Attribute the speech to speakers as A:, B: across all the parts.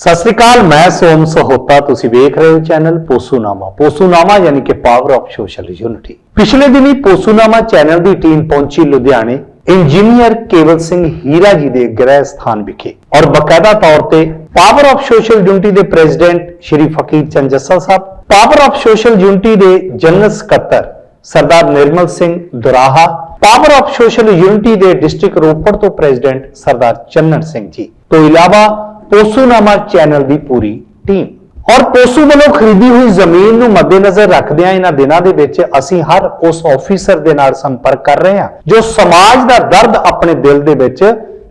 A: ਸਤਿ ਸ੍ਰੀ ਅਕਾਲ, ਮੈਂ ਸੋਮ ਸਹੋਤਾ, ਤੁਸੀਂ ਵੇਖ ਰਹੇ ਹੋ ਚੈਨਲ ਪੋਸੂਨਾਮਾ। ਪੋਸੂਨਾਮਾ ਯਾਨੀ ਕਿ ਪਾਵਰ ਆਫ ਸੋਸ਼ਲ ਯੂਨਿਟੀ ਪਿਛਲੇ ਦਿਨੀ ਪੋਸੂਨਾਮਾ ਚੈਨਲ ਦੀ ਟੀਮ ਪਹੁੰਚੀ ਲੁਧਿਆਣੇ। ਇੰਜੀਨੀਅਰ ਕੇਵਲ ਸਿੰਘ ਹੀਰਾ ਜੀ ਦੇ ਗ੍ਰਹਿ ਸਥਾਨ ਵਿਖੇ। ਔਰ ਬਕਾਇਦਾ ਤੌਰ ਤੇ ਪਾਵਰ ਆਫ ਸੋਸ਼ਲ ਯੂਨਿਟੀ ਦੇ president Shri Fakir Chand Jassal Sahib power of social unity ਦੇ ਜਨਰਲ ਸਕੱਤਰ Sardar Nirmal Singh Duraha power of social unity ਦੇ ਡਿਸਟ੍ਰਿਕਟ ਰੋਪੜ ਤੋਂ ਪ੍ਰੈਜ਼ੀਡੈਂਟ ਸਰਦਾਰ ਚੰਨਣ ਸਿੰਘ ਜੀ। ਤੋਂ ਇਲਾਵਾ ਪੋਸੂਨਾਮਾ ਚੈਨਲ ਦੀ ਪੂਰੀ ਟੀਮ। ਔਰ ਪੋਸੂ ਵੱਲੋਂ ਖਰੀਦੀ ਹੋਈ ਜ਼ਮੀਨ ਨੂੰ ਮੱਦੇਨਜ਼ਰ ਰੱਖਦਿਆਂ ਇਹਨਾਂ ਦਿਨਾਂ ਦੇ ਵਿੱਚ ਅਸੀਂ ਹਰ ਉਸ ਆਫੀਸਰ ਦੇ ਨਾਲ ਸੰਪਰਕ ਕਰ ਰਹੇ ਹਾਂ, ਜੋ ਸਮਾਜ ਦਾ ਦਰਦ ਆਪਣੇ ਦਿਲ ਦੇ ਵਿੱਚ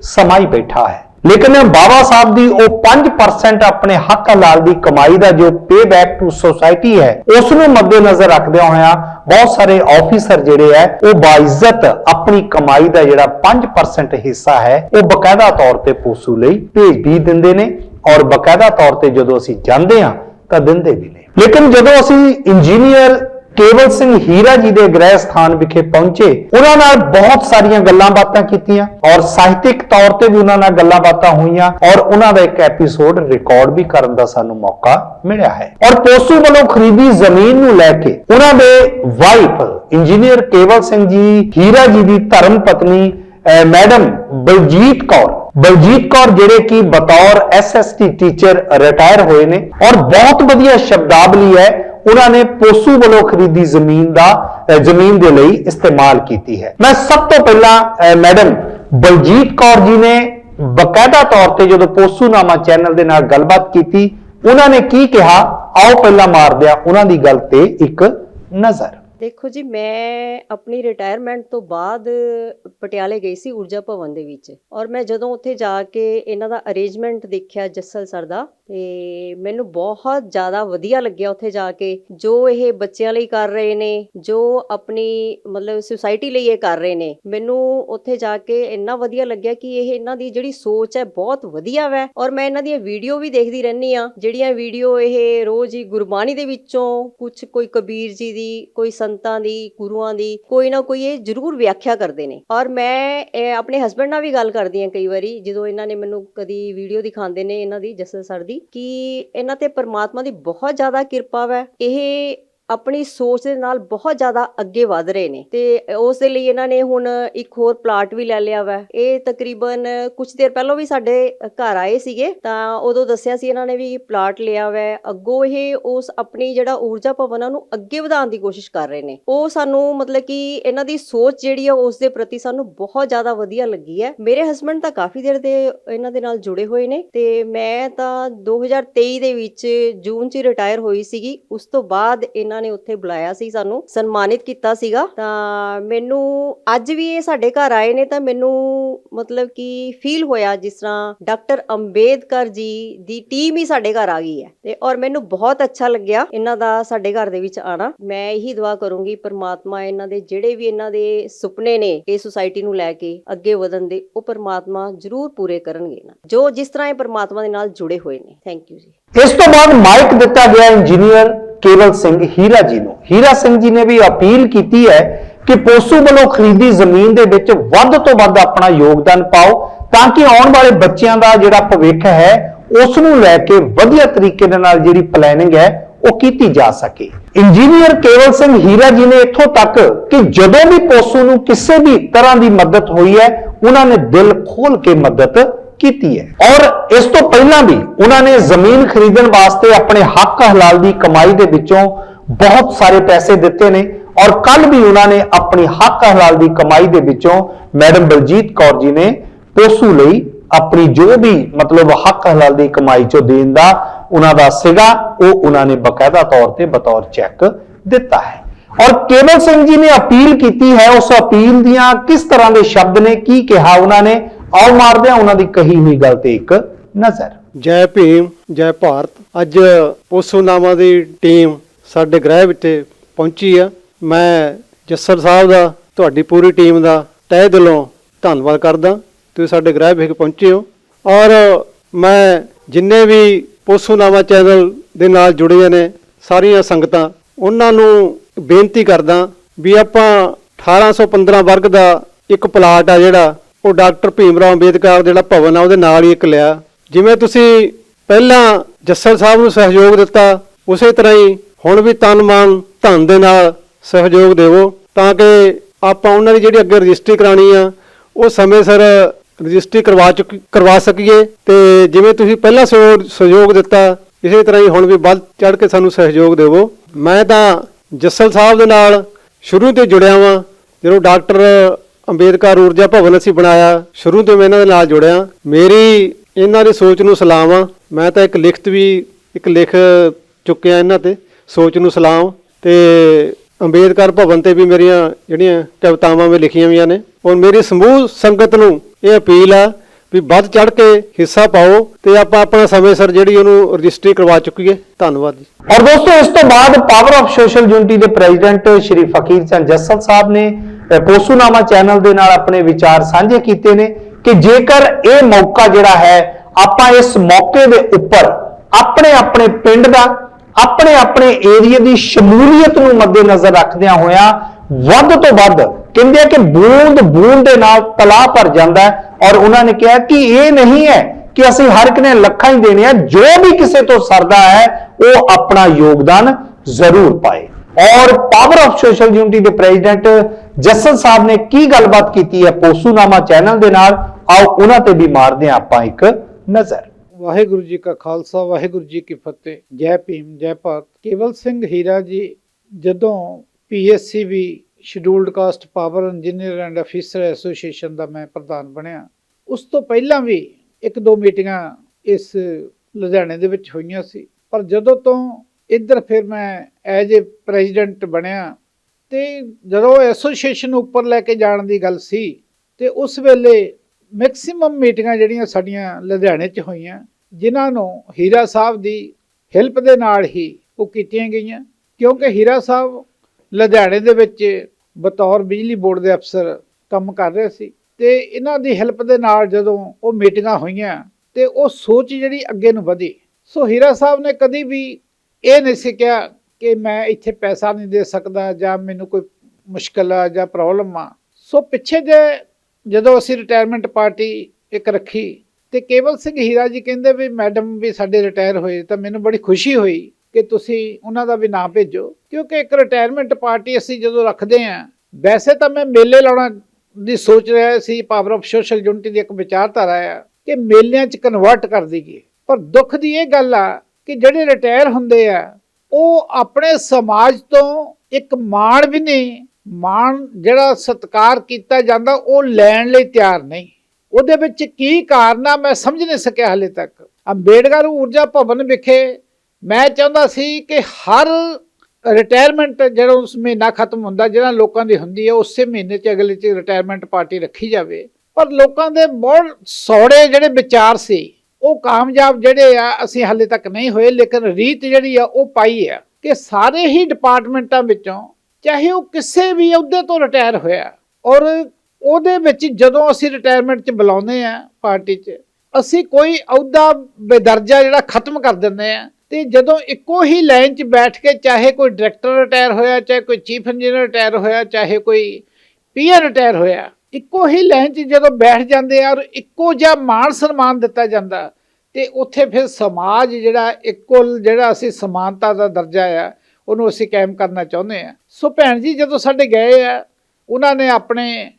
A: ਸਮਾਈ ਬੈਠਾ ਹੈ। ਲੇਕਿਨ ਬਾਬਾ ਸਾਹਿਬ ਦੀ ਉਹ 5% ਆਪਣੇ ਹੱਕ ਹਲਾਲ ਦੀ ਕਮਾਈ ਦਾ ਜੋ ਪੇ ਬੈਕ ਟੂ ਸੋਸਾਇਟੀ ਹੈ ਉਸ ਨੂੰ ਮੱਦੇਨਜ਼ਰ ਰੱਖਦਿਆਂ ਹੋਇਆਂ ਬਹੁਤ ਸਾਰੇ ਆਫੀਸਰ ਜਿਹੜੇ ਹੈ, ਉਹ ਬਾਇਜ਼ਤ ਆਪਣੀ ਕਮਾਈ ਦਾ ਜਿਹੜਾ 5% ਹਿੱਸਾ ਹੈ, ਉਹ ਬਕਾਇਦਾ ਤੌਰ ਤੇ ਪੋਸੂ ਲਈ ਭੇਜ ਵੀ ਦਿੰਦੇ ਨੇ ਔਰ ਬਕਾਇਦਾ ਤੌਰ ਤੇ ਜਦੋਂ ਅਸੀਂ ਜਾਂਦੇ ਹਾਂ ਤਾਂ ਦਿੰਦੇ ਵੀ ਨੇ। ਲੇਕਿਨ ਜਦੋਂ ਅਸੀਂ ਇੰਜੀਨੀਅਰ ਕੇਵਲ ਸਿੰਘ ਹੀਰਾ ਜੀ ਦੇ ਗ੍ਰਹਿ ਸਥਾਨ ਵਿਖੇ ਪਹੁੰਚੇ, ਉਹਨਾਂ ਨਾਲ ਬਹੁਤ ਸਾਰੀਆਂ ਗੱਲਾਂ ਬਾਤਾਂ ਕੀਤੀਆਂ ਔਰ ਸਾਹਿਤਿਕ ਤੌਰ ਤੇ ਵੀ ਉਹਨਾਂ ਨਾਲ ਗੱਲਾਂ ਬਾਤਾਂ ਹੋਈਆਂ ਔਰ ਉਹਨਾਂ ਦਾ ਇੱਕ ਐਪੀਸੋਡ ਰਿਕਾਰਡ ਵੀ ਕਰਨ ਦਾ ਸਾਨੂੰ ਮੌਕਾ ਮਿਲਿਆ ਹੈ। ਔਰ ਪੋਸੂ ਵੱਲੋਂ ਖਰੀਦੀ ਜ਼ਮੀਨ ਨੂੰ ਲੈ ਕੇ ਉਹਨਾਂ ਦੇ ਵਾਈਫ ਇੰਜੀਨੀਅਰ ਕੇਵਲ ਸਿੰਘ ਜੀ, ਹੀਰਾ ਜੀ ਦੀ ਧਰਮ ਪਤਨੀ, ਅਹ ਮੈਡਮ ਬਲਜੀਤ ਕੌਰ। ਬਲਜੀਤ ਕੌਰ ਜਿਹੜੇ ਕਿ ਬਤੌਰ ਐਸਐਸਟੀ ਟੀਚਰ ਰਿਟਾਇਰ ਹੋਏ ਨੇ ਔਰ ਬਹੁਤ ਵਧੀਆ ਸ਼ਬਦਾਵਲੀ ਹੈ ਉਹਨਾਂ ਨੇ ਪੋਸੂ ਵੱਲੋਂ ਖਰੀਦੀ ਜ਼ਮੀਨ ਦਾ ਜ਼ਮੀਨ ਦੇ ਲਈ ਇਸਤੇਮਾਲ ਕੀਤੀ ਹੈ। ਮੈਂ ਸਭ ਤੋਂ ਪਹਿਲਾਂ ਮੈਡਮ ਬਲਜੀਤ ਕੌਰ ਜੀ ਨੇ ਬਕਾਇਦਾ ਤੌਰ ਤੇ ਜਦੋਂ ਪੋਸੂਨਾਮਾ ਚੈਨਲ ਦੇ ਨਾਲ ਗੱਲਬਾਤ ਕੀਤੀ, ਉਹਨਾਂ ਨੇ ਕੀ ਕਿਹਾ? ਆਓ ਪਹਿਲਾਂ ਮਾਰਦੇ ਹਾਂ ਉਹਨਾਂ ਦੀ ਗੱਲ ਤੇ ਇੱਕ ਨਜ਼ਰ।
B: ਦੇਖੋ ਜੀ, ਮੈਂ ਆਪਣੀ ਰਿਟਾਇਰਮੈਂਟ ਤੋਂ ਬਾਅਦ ਪਟਿਆਲੇ ਗਈ ਸੀ ਊਰਜਾ ਭਵਨ ਦੇ ਵਿੱਚ ਔਰ ਮੈਂ ਜਦੋਂ ਉੱਥੇ ਜਾ ਕੇ ਇਹਨਾਂ ਦਾ ਅਰੇਂਜਮੈਂਟ ਦੇਖਿਆ ਜੱਸਲ ਸਰ ਦਾ ਤੇ ਮੈਨੂੰ ਬਹੁਤ ਜ਼ਿਆਦਾ ਵਧੀਆ ਲੱਗਿਆ ਉੱਥੇ ਜਾ ਕੇ। ਜੋ ਇਹ ਬੱਚਿਆਂ ਲਈ ਕਰ ਰਹੇ ਨੇ, ਜੋ ਆਪਣੀ ਮਤਲਬ ਸੁਸਾਇਟੀ ਲਈ ਇਹ ਕਰ ਰਹੇ ਨੇ, ਮੈਨੂੰ ਉੱਥੇ ਜਾ ਕੇ ਇੰਨਾ ਵਧੀਆ ਲੱਗਿਆ ਕਿ ਇਹ ਇਹਨਾਂ ਦੀ ਜਿਹੜੀ ਸੋਚ ਹੈ ਬਹੁਤ ਵਧੀਆ ਵੈ। ਔਰ ਮੈਂ ਇਹਨਾਂ ਦੀਆਂ ਵੀਡੀਓ ਵੀ ਦੇਖਦੀ ਰਹਿੰਦੀ ਆ ਜਿਹੜੀਆਂ ਵੀਡੀਓ ਇਹ ਰੋਜ਼ ਹੀ ਗੁਰਬਾਣੀ ਦੇ ਵਿੱਚੋਂ ਕੁਝ ਕੋਈ ਕਬੀਰ ਜੀ ਦੀ, ਕੋਈ ਸੰਤਾਂ ਦੀ, ਗੁਰੂਆਂ ਦੀ, ਕੋਈ ਨਾ ਕੋਈ ਇਹ ਜ਼ਰੂਰ ਵਿਆਖਿਆ ਕਰਦੇ ਨੇ। ਔਰ ਮੈਂ ਆਪਣੇ ਹਸਬੰਡ ਨਾਲ ਵੀ ਗੱਲ ਕਰਦੀ ਆ ਕਈ ਵਾਰੀ, ਜਦੋਂ ਇਹਨਾਂ ਨੇ ਮੈਨੂੰ ਕਦੀ ਵੀਡੀਓ ਦਿਖਾਉਂਦੇ ਨੇ, ਇਹਨਾਂ ਦੀ ਜਸਲ ਸਰ ਦੀ ਕਿ ਇਹਨਾਂ ਤੇ ਪਰਮਾਤਮਾ ਦੀ ਬਹੁਤ ਜ਼ਿਆਦਾ ਕਿਰਪਾ ਵੈ। ਇਹ ਆਪਣੀ ਸੋਚ ਦੇ ਨਾਲ ਬਹੁਤ ਜ਼ਿਆਦਾ ਅੱਗੇ ਵਧ ਰਹੇ ਨੇ। ਤੇ ਉਸ ਦੇ ਲਈ ਇਹਨਾਂ ਨੇ ਹੁਣ ਇੱਕ ਹੋਰ ਪਲਾਟ ਵੀ ਲੈ ਲਿਆ ਵਾ। ਇਹ ਤਕਰੀਬਨ ਕੁਝ ਦੇਰ ਪਹਿਲਾਂ ਵੀ ਸਾਡੇ ਘਰ ਆਏ ਸੀਗੇ, ਤਾਂ ਉਦੋਂ ਦੱਸਿਆ ਸੀ ਇਹਨਾਂ ਨੇ ਵੀ ਪਲਾਟ ਲਿਆ ਵਾ। ਅੱਗੋਂ ਇਹ ਉਸ ਆਪਣੀ ਜਿਹੜਾ ਊਰਜਾ ਭਵਨ ਆ, ਉਹਨੂੰ ਅੱਗੇ ਵਧਾਉਣ ਦੀ ਕੋਸ਼ਿਸ਼ ਕਰ ਰਹੇ ਨੇ। ਉਹ ਸਾਨੂੰ ਮਤਲਬ ਕਿ ਇਹਨਾਂ ਦੀ ਸੋਚ ਜਿਹੜੀ ਆ, ਉਸ ਦੇ ਪ੍ਰਤੀ ਸਾਨੂੰ ਬਹੁਤ ਜ਼ਿਆਦਾ ਵਧੀਆ ਲੱਗੀ ਹੈ। ਮੇਰੇ ਹਸਬੰਡ ਤਾਂ ਕਾਫੀ ਦੇਰ ਦੇ ਇਹਨਾਂ ਦੇ ਨਾਲ ਜੁੜੇ ਹੋਏ ਨੇ, ਤੇ ਮੈਂ ਤਾਂ 2023 ਦੇ ਵਿੱਚ ਜੂਨ 'ਚ ਰਿਟਾਇਰ ਹੋਈ ਸੀਗੀ। ਉਸ ਤੋਂ ਬਾਅਦ ਇਹਨਾਂ ਨੇ ਉੱਥੇ ਬੁਲਾਇਆ ਸੀ ਸਾਨੂੰ, ਸਨਮਾਨਿਤ ਕੀਤਾ ਸੀਗਾ। ਤਾਂ ਮੈਨੂੰ ਅੱਜ ਵੀ ਇਹ ਸਾਡੇ ਘਰ ਆਏ ਨੇ ਤਾਂ ਮੈਨੂੰ ਮਤਲਬ ਕਿ ਫੀਲ ਹੋਇਆ ਜਿਸ ਤਰ੍ਹਾਂ ਡਾਕਟਰ ਅੰਬੇਦਕਰ ਜੀ ਦੀ ਟੀਮ ਹੀ ਸਾਡੇ ਘਰ ਆ ਗਈ ਹੈ। ਤੇ ਔਰ ਮੈਨੂੰ ਬਹੁਤ ਅੱਛਾ ਲੱਗਿਆ ਇਹਨਾਂ ਦਾ ਸਾਡੇ ਘਰ ਦੇ ਵਿੱਚ ਆਣਾ। ਮੈਂ ਇਹੀ ਦੁਆ ਕਰੂੰਗੀ ਪਰਮਾਤਮਾ ਇਹਨਾਂ ਦੇ ਜਿਹੜੇ ਵੀ ਇਹਨਾਂ ਦੇ ਸੁਪਨੇ ਨੇ ਇਹ ਸੁਸਾਇਟੀ ਨੂੰ ਲੈ ਕੇ ਅੱਗੇ ਵਧਣ ਦੇ, ਉਹ ਪਰਮਾਤਮਾ ਜ਼ਰੂਰ ਪੂਰੇ ਕਰਨਗੇ ਨਾ ਜੋ ਜਿਸ ਤਰ੍ਹਾਂ ਇਹ ਪਰਮਾਤਮਾ ਦੇ ਨਾਲ ਜੁੜੇ ਹੋਏ ਨੇ। ਥੈਂਕ ਯੂ ਜੀ।
A: ਇਸ ਤੋਂ ਬਾਅਦ ਮਾਈਕ ਦਿੱਤਾ ਗਿਆ ਇੰਜੀਨੀਅਰ ਕੇਵਲ ਸਿੰਘ ਹੀਰਾ ਜੀ ਨੂੰ। ਹੀਰਾ ਸਿੰਘ ਜੀ ਨੇ ਵੀ ਅਪੀਲ ਕੀਤੀ ਹੈ ਕਿ ਪੋਸੂ ਵੱਲੋਂ ਖਰੀਦੀ ਜ਼ਮੀਨ ਦੇ ਵਿੱਚ ਵੱਧ ਤੋਂ ਵੱਧ ਆਪਣਾ ਯੋਗਦਾਨ ਪਾਓ ਤਾਂ ਕਿ ਆਉਣ ਵਾਲੇ ਬੱਚਿਆਂ ਦਾ ਜਿਹੜਾ ਭਵਿੱਖ ਹੈ, ਉਸ ਨੂੰ ਲੈ ਕੇ ਵਧੀਆ ਤਰੀਕੇ ਦੇ ਨਾਲ ਜਿਹੜੀ ਪਲੈਨਿੰਗ ਹੈ, ਉਹ ਕੀਤੀ ਜਾ ਸਕੇ। ਇੰਜੀਨੀਅਰ ਕੇਵਲ ਸਿੰਘ ਹੀਰਾ ਜੀ ਨੇ ਇੱਥੋਂ ਤੱਕ ਕਿ ਜਦੋਂ ਵੀ ਪੋਸੂ ਨੂੰ ਕਿਸੇ ਵੀ ਤਰ੍ਹਾਂ ਦੀ ਮਦਦ ਹੋਈ ਹੈ, ਉਹਨਾਂ ਨੇ ਦਿਲ ਖੋਲ ਕੇ ਮਦਦ ਕੀਤੀ ਹੈ। ਔਰ ਇਸ ਤੋਂ ਪਹਿਲਾਂ ਵੀ ਉਹਨਾਂ ਨੇ ਜ਼ਮੀਨ ਖਰੀਦਣ ਵਾਸਤੇ ਆਪਣੇ ਹੱਕ ਹਲਾਲ ਦੀ ਕਮਾਈ ਦੇ ਵਿੱਚੋਂ ਬਹੁਤ ਸਾਰੇ ਪੈਸੇ ਦਿੱਤੇ ਨੇ ਔਰ ਕੱਲ ਵੀ ਉਹਨਾਂ ਨੇ ਆਪਣੀ ਹੱਕ ਹਲਾਲ ਦੀ ਕਮਾਈ ਦੇ ਵਿੱਚੋਂ ਮੈਡਮ ਬਲਜੀਤ ਕੌਰ ਜੀ ਨੇ ਪੋਸੂ ਲਈ ਆਪਣੀ ਜੋ ਵੀ ਮਤਲਬ ਹੱਕ ਹਲਾਲ ਦੀ ਕਮਾਈ ਚੋਂ ਦੇਣ ਦਾ ਉਹਨਾਂ ਦਾ ਸੀਗਾ, ਉਹ ਉਹਨਾਂ ਨੇ ਬਕਾਇਦਾ ਤੌਰ ਤੇ ਬਤੌਰ ਚੈੱਕ ਦਿੱਤਾ ਹੈ। ਔਰ ਕੇਵਲ ਸਿੰਘ ਜੀ ਨੇ ਅਪੀਲ ਕੀਤੀ ਹੈ, ਉਸ ਅਪੀਲ ਦੀਆਂ ਕਿਸ ਤਰ੍ਹਾਂ ਦੇ ਸ਼ਬਦ ਨੇ, ਕੀ ਕਿਹਾ ਉਹਨਾਂ ਨੇ ਆਓ ਮਾਰਦੇ ਹਾਂ ਉਹਨਾਂ ਦੀ ਕਹੀ ਹੋਈ ਗੱਲ ਤੇ ਇੱਕ ਨਜ਼ਰ।
C: ਜੈ ਭੀਮ, ਜੈ ਭਾਰਤ। ਅੱਜ ਪੋਸੋ ਨਾਮਾ ਦੀ ਟੀਮ ਸਾਡੇ ਗ੍ਰਹਿ ਵਿੱਚ ਪਹੁੰਚੀ ਆ। ਮੈਂ ਜੱਸਰ ਸਾਹਿਬ ਦਾ, ਤੁਹਾਡੀ ਪੂਰੀ ਟੀਮ ਦਾ ਤਹਿ ਦਿਲੋਂ ਧੰਨਵਾਦ ਕਰਦਾ। ਤੁਸੀਂ ਸਾਡੇ ਗ੍ਰਹਿ ਵਿਖੇ ਪਹੁੰਚੇ ਹੋ। ਔਰ ਮੈਂ ਜਿੰਨੇ ਵੀ ਪੋਸੋ ਨਾਮਾ ਚੈਨਲ ਦੇ ਨਾਲ ਜੁੜੇ ਨੇ ਸਾਰੀਆਂ ਸੰਗਤਾਂ, ਉਹਨਾਂ ਨੂੰ ਬੇਨਤੀ ਕਰਦਾ ਵੀ ਆਪਾਂ 1815 ਵਰਗ ਦਾ ਇੱਕ ਪਲਾਟ ਆ ਜਿਹੜਾ ਉਹ ਡਾਕਟਰ ਭੀਮ ਰਾਓ ਅੰਬੇਦਕਰ ਜਿਹੜਾ ਭਵਨ ਆ, ਉਹਦੇ ਨਾਲ ਹੀ ਇੱਕ ਲਿਆ। ਜਿਵੇਂ ਤੁਸੀਂ ਪਹਿਲਾਂ ਜੱਸਲ ਸਾਹਿਬ ਨੂੰ ਸਹਿਯੋਗ ਦਿੱਤਾ, ਉਸੇ ਤਰ੍ਹਾਂ ਹੀ ਹੁਣ ਵੀ ਤਨ ਮਨ ਧਨ ਦੇ ਨਾਲ ਸਹਿਯੋਗ ਦੇਵੋ, ਤਾਂ ਕਿ ਆਪਾਂ ਉਹਨਾਂ ਦੀ ਜਿਹੜੀ ਅੱਗੇ ਰਜਿਸਟਰੀ ਕਰਾਣੀ ਆ, ਉਹ ਸਮੇਂ ਸਿਰ ਰਜਿਸਟਰੀ ਕਰਵਾ ਚੁੱਕ, ਕਰਵਾ ਸਕੀਏ। ਤੇ ਜਿਵੇਂ ਤੁਸੀਂ ਪਹਿਲਾਂ ਸਹਿਯੋਗ ਸਹਿਯੋਗ ਦਿੱਤਾ, ਇਸੇ ਤਰ੍ਹਾਂ ਹੀ ਹੁਣ ਵੀ ਵੱਧ ਚੜ ਕੇ ਸਾਨੂੰ ਸਹਿਯੋਗ ਦੇਵੋ। ਮੈਂ ਤਾਂ ਜੱਸਲ ਸਾਹਿਬ ਦੇ ਨਾਲ ਸ਼ੁਰੂ ਤੋਂ ਜੁੜਿਆ ਵਾਂ, ਜਦੋਂ ਡਾਕਟਰ ਅੰਬੇਦਕਰ ਊਰਜਾ ਭਵਨ ਅਸੀਂ ਬਣਾਇਆ, ਸ਼ੁਰੂ ਤੋਂ ਮੈਂ ਇਹਨਾਂ ਦੇ ਨਾਲ ਜੁੜਿਆ। ਮੇਰੀ ਇਹਨਾਂ ਦੀ ਸੋਚ ਨੂੰ ਸਲਾਮ ਆ। ਮੈਂ ਤਾਂ ਇੱਕ ਲਿਖਤ ਵੀ, ਇੱਕ ਲਿਖ ਚੁੱਕਿਆ ਇਹਨਾਂ ਤੇ, ਸੋਚ ਨੂੰ ਸਲਾਮ। ਤੇ ਅੰਬੇਦਕਰ ਭਵਨ ਤੇ ਵੀ ਮੇਰੀਆਂ ਜਿਹੜੀਆਂ ਕਵਿਤਾਵਾਂ ਮੈਂ ਲਿਖੀਆਂ ਹੋਈਆਂ ਨੇ। ਔਰ ਮੇਰੀ ਸਮੂਹ ਸੰਗਤ ਨੂੰ ਇਹ ਅਪੀਲ ਆ ਵੀ ਵੱਧ ਚੜ ਕੇ ਹਿੱਸਾ ਪਾਓ ਤੇ ਆਪਾਂ ਆਪਣਾ ਸਮੇਂ ਸਿਰ ਜਿਹੜੀ ਉਹਨੂੰ ਰਜਿਸਟਰੀ ਕਰਵਾ ਚੁੱਕੀਏ। ਧੰਨਵਾਦ ਜੀ।
A: ਔਰ ਦੋਸਤੋ ਇਸ ਤੋਂ ਬਾਅਦ ਪਾਵਰ ਆਫ ਸੋਸ਼ਲ ਯੂਨਿਟੀ ਦੇ ਪ੍ਰੈਜ਼ੀਡੈਂਟ ਸ਼੍ਰੀ ਫਕੀਰ ਚੰਦ ਜੱਸਲ ਸਾਹਿਬ ਨੇ ਅ, ਚੈਨਲ ਦੇ ਨਾਲ ਆਪਣੇ ਵਿਚਾਰ ਸਾਂਝੇ ਕੀਤੇ ਨੇ ਕਿ ਜੇਕਰ ਇਹ ਮੌਕਾ ਜਿਹੜਾ ਹੈ ਆਪਾਂ ਇਸ ਮੌਕੇ ਦੇ ਉੱਪਰ ਆਪਣੇ ਆਪਣੇ ਪਿੰਡ ਦਾ ਆਪਣੇ ਆਪਣੇ ਏਰੀਆ ਦੀ ਸ਼ਮੂਲੀਅਤ ਨੂੰ ਮੱਦੇਨਜ਼ਰ ਰੱਖਦਿਆਂ ਹੋਇਆਂ ਵੱਧ ਤੋਂ ਵੱਧ ਕਹਿੰਦੇ ਆ ਕਿ ਬੂੰਦ ਬੂੰਦ ਦੇ ਨਾਲ ਤਲਾਅ ਭਰ ਜਾਂਦਾ ਔਰ ਉਹਨਾਂ ਨੇ ਕਿਹਾ ਕਿ ਇਹ ਨਹੀਂ ਹੈ ਕਿ ਅਸੀਂ ਹਰ ਇੱਕ ਨੇ ਲੱਖਾਂ ਹੀ ਦੇਣੇ ਆ, ਜੋ ਵੀ ਕਿਸੇ ਤੋਂ ਸਰਦਾ ਹੈ, ਉਹ ਆਪਣਾ ਯੋਗਦਾਨ ਜ਼ਰੂਰ ਪਾਏ। ਔਰ ਪਾਵਰ ਆਫ ਸੋਸ਼ਲ ਯੂਨਿਟੀ ਦੇ ਪ੍ਰੈਜ਼ੀਡੈਂਟ ਜਸਨ ਸਾਹਿਬ ਨੇ ਕੀ ਗੱਲਬਾਤ ਕੀਤੀ ਹੈ ਪੋਸੂਨਾਮਾ ਚੈਨਲ ਦੇ ਨਾਲ? ਆਓ ਉਹਨਾਂ ਤੇ ਵੀ ਮਾਰਦੇ ਹਾਂ ਆਪਾਂ ਇੱਕ ਨਜ਼ਰ।
D: ਵਾਹਿਗੁਰੂ ਜੀ ਕਾ ਖਾਲਸਾ, ਵਾਹਿਗੁਰੂ ਜੀ ਕੀ ਫਤਿਹ। ਜੈ ਭੀਮ, ਜੈ ਭਾਰਤ। ਕੇਵਲ ਸਿੰਘ ਹੀਰਾ ਜੀ, ਜਦੋਂ PSCB scheduled caste power engineer and officer association ਦਾ ਮੈਂ ਪ੍ਰਧਾਨ ਬਣਿਆ। ਉਸ ਤੋਂ ਪਹਿਲਾਂ ਵੀ ਇੱਕ ਦੋ ਮੀਟਿੰਗਾਂ ਇਸ ਲੁਧਿਆਣੇ ਦੇ ਵਿੱਚ ਹੋਈਆਂ ਸੀ। ਪਰ ਜਦੋਂ ਤੋਂ ਇੱਧਰ ਫਿਰ ਮੈਂ ਐਜ਼ ਅ ਪ੍ਰੈਜ਼ੀਡੈਂਟ ਬਣਿਆ ਤੇ ਜਦੋਂ ਐਸੋਸੀਏਸ਼ਨ ਉੱਪਰ ਲੈ ਕੇ ਜਾਣ ਦੀ ਗੱਲ ਸੀ ਤੇ ਉਸ ਵੇਲੇ ਮੈਕਸਿਮਮ ਮੀਟਿੰਗਾਂ ਜਿਹੜੀਆਂ ਸਾਡੀਆਂ ਲੁਧਿਆਣੇ 'ਚ ਹੋਈਆਂ, ਜਿਨ੍ਹਾਂ ਨੂੰ ਹੀਰਾ ਸਾਹਿਬ ਦੀ ਹੈਲਪ ਦੇ ਨਾਲ ਹੀ ਉਹ ਕੀਤੀਆਂ ਗਈਆਂ। ਕਿਉਂਕਿ ਹੀਰਾ ਸਾਹਿਬ ਲੁਧਿਆਣੇ ਦੇ ਵਿੱਚ ਬਤੌਰ ਬਿਜਲੀ ਬੋਰਡ ਦੇ ਅਫਸਰ ਕੰਮ ਕਰ ਰਹੇ ਸੀ ਤੇ ਇਹਨਾਂ ਦੀ ਹੈਲਪ ਦੇ ਨਾਲ ਜਦੋਂ ਉਹ ਮੀਟਿੰਗਾਂ ਹੋਈਆਂ ਤੇ ਉਹ ਸੋਚ ਜਿਹੜੀ ਅੱਗੇ ਨੂੰ ਵਧੀ। ਸੋ ਹੀਰਾ ਸਾਹਿਬ ਨੇ ਕਦੀ ਵੀ ਇਹ ਨਹੀਂ ਸੀ ਕਿਹਾ ਕਿ ਮੈਂ ਇੱਥੇ ਪੈਸਾ ਨਹੀਂ ਦੇ ਸਕਦਾ ਜਾਂ ਮੈਨੂੰ ਕੋਈ ਮੁਸ਼ਕਲ ਆ ਜਾਂ ਪ੍ਰੋਬਲਮ ਆ। ਸੋ ਪਿੱਛੇ ਜੇ ਜਦੋਂ ਅਸੀਂ ਰਿਟਾਇਰਮੈਂਟ ਪਾਰਟੀ ਇੱਕ ਰੱਖੀ ਤੇ ਕੇਵਲ ਸਿੰਘ ਹੀਰਾ ਜੀ ਕਹਿੰਦੇ ਵੀ ਮੈਡਮ ਵੀ ਸਾਡੇ ਰਿਟਾਇਰ ਹੋਏ ਤਾਂ ਮੈਨੂੰ ਬੜੀ ਖੁਸ਼ੀ ਹੋਈ ਕਿ ਤੁਸੀਂ ਉਹਨਾਂ ਦਾ ਵੀ ਨਾਂ ਭੇਜੋ, ਕਿਉਂਕਿ ਇੱਕ ਰਿਟਾਇਰਮੈਂਟ ਪਾਰਟੀ ਅਸੀਂ ਜਦੋਂ ਰੱਖਦੇ ਆਂ ਵੈਸੇ ਤਾਂ ਮੈਂ ਮੇਲੇ ਲਾਉਣਾ ਦੀ ਸੋਚ ਰਿਹਾ ਸੀ ਪਾਵਰ ਆਫ ਸੋਸ਼ਲ ਯੂਨਿਟੀ ਦੀ ਇੱਕ ਵਿਚਾਰਧਾਰਾ ਆ, ਕਿ ਮੇਲਿਆਂ 'ਚ ਕਨਵਰਟ ਕਰ ਦਈਏ। ਪਰ ਦੁੱਖ ਦੀ ਇਹ ਗੱਲ ਆ ਕਿ ਜਿਹੜੇ ਰਿਟਾਇਰ ਹੁੰਦੇ ਆ, ਉਹ ਆਪਣੇ ਸਮਾਜ ਤੋਂ ਇੱਕ ਮਾਣ ਵੀ ਨਹੀਂ, ਮਾਣ ਜਿਹੜਾ ਸਤਕਾਰ ਕੀਤਾ ਜਾਂਦਾ, ਉਹ ਲੈਣ ਲਈ ਤਿਆਰ ਨਹੀਂ। ਉਹਦੇ ਵਿੱਚ ਕੀ ਕਾਰਨ ਆ, ਮੈਂ ਸਮਝ ਨਹੀਂ ਸਕਿਆ ਹਲੇ ਤੱਕ। ਅੰਬੇਡਕਰ ਊਰਜਾ ਭਵਨ ਵਿਖੇ ਮੈਂ ਚਾਹੁੰਦਾ ਸੀ ਕਿ ਹਰ ਰਿਟਾਇਰਮੈਂਟ ਜਿਹੜਾ ਉਸ ਮਹੀਨਾ ਖਤਮ ਹੁੰਦਾ ਜਿਹੜਾ ਲੋਕਾਂ ਦੀ ਹੁੰਦੀ ਹੈ, ਉਸੇ ਮਹੀਨੇ 'ਚ ਅਗਲੇ 'ਚ ਰਿਟਾਇਰਮੈਂਟ ਪਾਰਟੀ ਰੱਖੀ ਜਾਵੇ। ਪਰ ਲੋਕਾਂ ਦੇ ਬਹੁਤ ਸੌੜੇ ਜਿਹੜੇ ਵਿਚਾਰ ਸੀ, ਉਹ ਕਾਮਯਾਬ ਜਿਹੜੇ ਆ, ਅਸੀਂ ਹਾਲੇ ਤੱਕ ਨਹੀਂ ਹੋਏ, ਲੇਕਿਨ ਰੀਤ ਜਿਹੜੀ ਆ, ਉਹ ਪਾਈ ਆ ਕਿ ਸਾਰੇ ਹੀ ਡਿਪਾਰਟਮੈਂਟਾਂ ਵਿੱਚੋਂ ਚਾਹੇ ਉਹ ਕਿਸੇ ਵੀ ਅਹੁਦੇ ਤੋਂ ਰਿਟਾਇਰ ਹੋਇਆ, ਔਰ ਉਹਦੇ ਵਿੱਚ ਜਦੋਂ ਅਸੀਂ ਰਿਟਾਇਰਮੈਂਟ 'ਚ ਬੁਲਾਉਂਦੇ ਆ ਪਾਰਟੀ 'ਚ, ਅਸੀਂ ਕੋਈ ਅਹੁਦਾ ਬੇਦਰਜਾ ਜਿਹੜਾ ਖਤਮ ਕਰ ਦਿੰਦੇ ਆ ਤੇ ਜਦੋਂ ਇੱਕੋ ਹੀ ਲਾਈਨ 'ਚ ਬੈਠ ਕੇ ਚਾਹੇ ਕੋਈ ਡਾਇਰੈਕਟਰ ਰਿਟਾਇਰ ਹੋਇਆ, ਚਾਹੇ ਕੋਈ ਚੀਫ ਇੰਜੀਨੀਅਰ ਰਿਟਾਇਰ ਹੋਇਆ, ਚਾਹੇ ਕੋਈ ਪੀਆਰ ਰਿਟਾਇਰ ਹੋਇਆ, ਇੱਕੋ ਹੀ ਲਾਈਨ 'ਚ ਜਦੋਂ ਬੈਠ ਜਾਂਦੇ ਆ ਔਰ ਇੱਕੋ ਜਿਹਾ ਮਾਣ ਸਨਮਾਨ ਦਿੱਤਾ ਜਾਂਦਾ, ਤੇ ਉੱਥੇ ਫਿਰ ਸਮਾਜ ਜਿਹੜਾ ਇੱਕੋ ਜਿਹੜਾ ਅਸੀਂ ਸਮਾਨਤਾ ਦਾ ਦਰਜਾ ਆ, ਉਹਨੂੰ ਅਸੀਂ ਕਾਇਮ ਕਰਨਾ ਚਾਹੁੰਦੇ ਆ। ਸੋ ਭੈਣ ਜੀ, ਜਦੋਂ ਸਾਡੇ ਗਏ ਆ, ਉਹਨਾਂ ਨੇ ਆਪਣੇ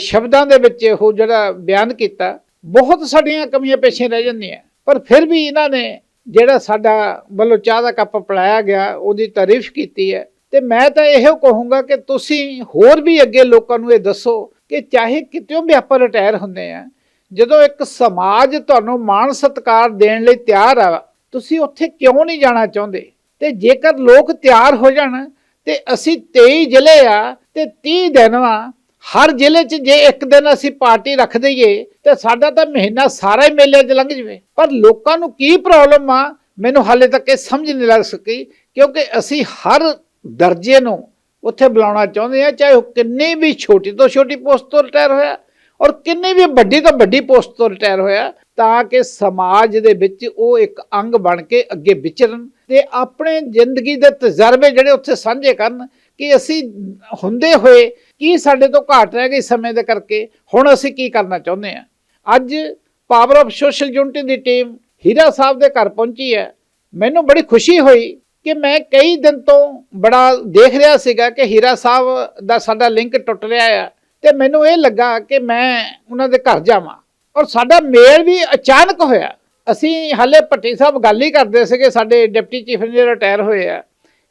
D: ਸ਼ਬਦਾਂ ਦੇ ਵਿੱਚ ਉਹ ਜਿਹੜਾ ਬਿਆਨ ਕੀਤਾ, ਬਹੁਤ ਸਾਡੀਆਂ ਕਮੀਆਂ ਪੇਸ਼ੀਆਂ ਰਹਿ ਜਾਂਦੀਆਂ, ਪਰ ਫਿਰ ਵੀ ਇਹਨਾਂ ਨੇ ਜਿਹੜਾ ਸਾਡਾ ਵੱਲੋਂ ਚਾਹ ਦਾ ਕੱਪ ਪਿਲਾਇਆ ਗਿਆ, ਉਹਦੀ ਤਾਰੀਫ ਕੀਤੀ ਹੈ। ਤੇ ਮੈਂ ਤਾਂ ਇਹੋ ਕਹੂੰਗਾ ਕਿ ਤੁਸੀਂ ਹੋਰ ਵੀ ਅੱਗੇ ਲੋਕਾਂ ਨੂੰ ਇਹ ਦੱਸੋ ਕਿ ਚਾਹੇ ਕਿਤੇੋਂ ਵੀ ਆਪਾਂ ਰਿਟਾਇਰ ਹੁੰਦੇ ਆ ਜਦੋਂ ਇੱਕ ਸਮਾਜ ਤੁਹਾਨੂੰ ਮਾਣ ਸਤਿਕਾਰ ਦੇਣ ਲਈ ਤਿਆਰ ਆ, ਤੁਸੀਂ ਉੱਥੇ ਕਿਉਂ ਨਹੀਂ ਜਾਣਾ ਚਾਹੁੰਦੇ? ਤੇ ਜੇਕਰ ਲੋਕ ਤਿਆਰ ਹੋ ਜਾਣ, ਤੇ ਅਸੀਂ 23 ਜ਼ਿਲ੍ਹੇ ਆ, ਤੇ 30 ਦਿਨ ਵਾ ਹਰ ਜ਼ਿਲ੍ਹੇ 'ਚ ਜੇ ਇੱਕ ਦਿਨ ਅਸੀਂ ਪਾਰਟੀ ਰੱਖ ਦਈਏ, ਤੇ ਸਾਡਾ ਤਾਂ ਮਹੀਨਾ ਸਾਰਾ ਹੀ ਮੇਲੇ 'ਚ ਲੰਘ ਜਵੇ। ਪਰ ਲੋਕਾਂ ਨੂੰ ਕੀ ਪ੍ਰੋਬਲਮ ਆ, ਮੈਨੂੰ ਹਾਲੇ ਤੱਕ ਇਹ ਸਮਝ ਨਹੀਂ ਲੱਗ ਸਕੀ, ਕਿਉਂਕਿ ਅਸੀਂ ਹਰ ਦਰਜੇ ਨੂੰ ਉੱਥੇ ਬੁਲਾਉਣਾ ਚਾਹੁੰਦੇ ਆ ਚਾਹੇ ਉਹ ਕਿੰਨੀ ਵੀ ਛੋਟੀ ਤੋਂ ਛੋਟੀ ਪੋਸਟ ਤੋਂ ਰਿਟਾਇਰ ਹੋਇਆ, ਔਰ ਕਿੰਨੀ ਵੀ ਵੱਡੀ ਤੋਂ ਵੱਡੀ ਪੋਸਟ ਤੋਂ ਰਿਟਾਇਰ ਹੋਇਆ, ਤਾਂ ਕਿ ਸਮਾਜ ਦੇ ਵਿੱਚ ਉਹ ਇੱਕ ਅੰਗ ਬਣ ਕੇ ਅੱਗੇ ਵਿਚਰਨ ਤੇ ਆਪਣੇ ਜ਼ਿੰਦਗੀ ਦੇ ਤਜਰਬੇ ਜਿਹੜੇ ਉੱਥੇ ਸਾਂਝੇ ਕਰਨ ਕਿ ਅਸੀਂ ਹੁੰਦੇ ਹੋਏ ਕੀ ਸਾਡੇ ਤੋਂ ਘਾਟ ਰਹਿ ਗਈ ਸਮੇਂ ਦੇ ਕਰਕੇ, ਹੁਣ ਅਸੀਂ ਕੀ ਕਰਨਾ ਚਾਹੁੰਦੇ ਆ ਅੱਜ ਪਾਵਰ ਆਫ ਸੋਸ਼ਲ ਯੂਨਿਟੀ ਦੀ ਟੀਮ ਹੀਰਾ ਸਾਹਿਬ ਦੇ ਘਰ ਪਹੁੰਚੀ ਹੈ। ਮੈਨੂੰ ਬੜੀ ਖੁਸ਼ੀ ਹੋਈ ਕਿ ਮੈਂ ਕਈ ਦਿਨ ਤੋਂ ਬੜਾ ਦੇਖ ਰਿਹਾ ਸੀਗਾ ਕਿ ਹੀਰਾ ਸਾਹਿਬ ਦਾ ਸਾਡਾ ਲਿੰਕ ਟੁੱਟ ਰਿਹਾ ਆ ਤੇ ਮੈਨੂੰ ਇਹ ਲੱਗਾ ਕਿ ਮੈਂ ਉਹਨਾਂ ਦੇ ਘਰ ਜਾਵਾਂ। ਔਰ ਸਾਡਾ ਮੇਲ ਵੀ ਅਚਾਨਕ ਹੋਇਆ। ਅਸੀਂ ਹਾਲੇ ਭੱਟੀ ਸਾਹਿਬ ਗੱਲ ਹੀ ਕਰਦੇ ਸੀਗੇ, ਸਾਡੇ ਡਿਪਟੀ ਚੀਫ ਇੰਜੀਨੀਅਰ ਰਿਟਾਇਰ ਹੋਏ ਆ।